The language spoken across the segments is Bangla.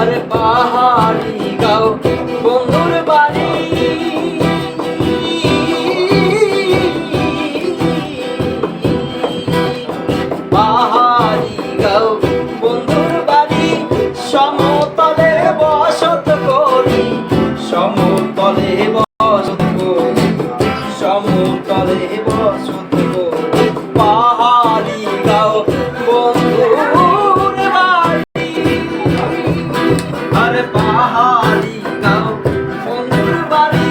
পাহাড়ি পাহাড়ি গাও, বন্ধুর বাড়ি,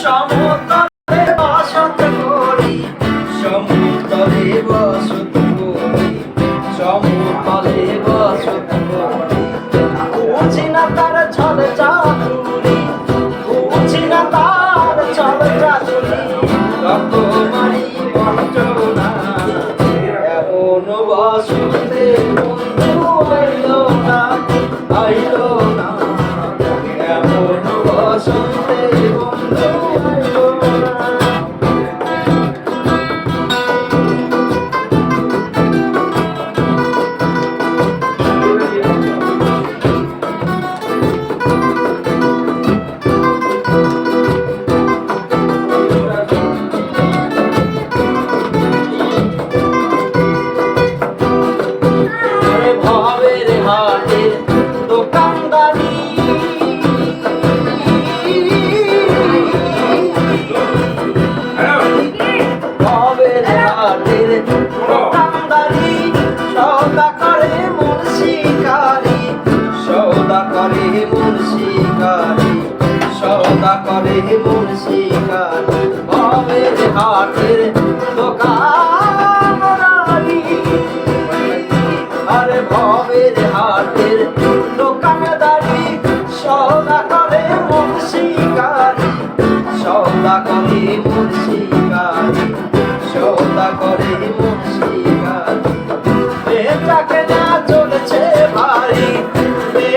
সমতলে বসত করি, সমতলে বসত করি, সমতলে বসত করি। বুঝি না তার ছল চাতুরি বুঝি না তার ছল চাতুরি রকমারি সৌদা করে মন শিকারি সৌদা করে মন শিকারি সৌদা করে মন শিকারি ভবের হাটের দোকানদারি। আরে ভবের হাটের দোকানদারি সৌদা করে মন শিকারি সৌদা করে মন শিকারি সৌদা করে মন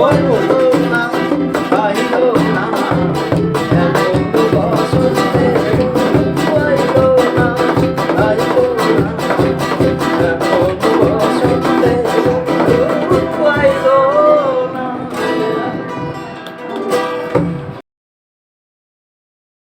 关注。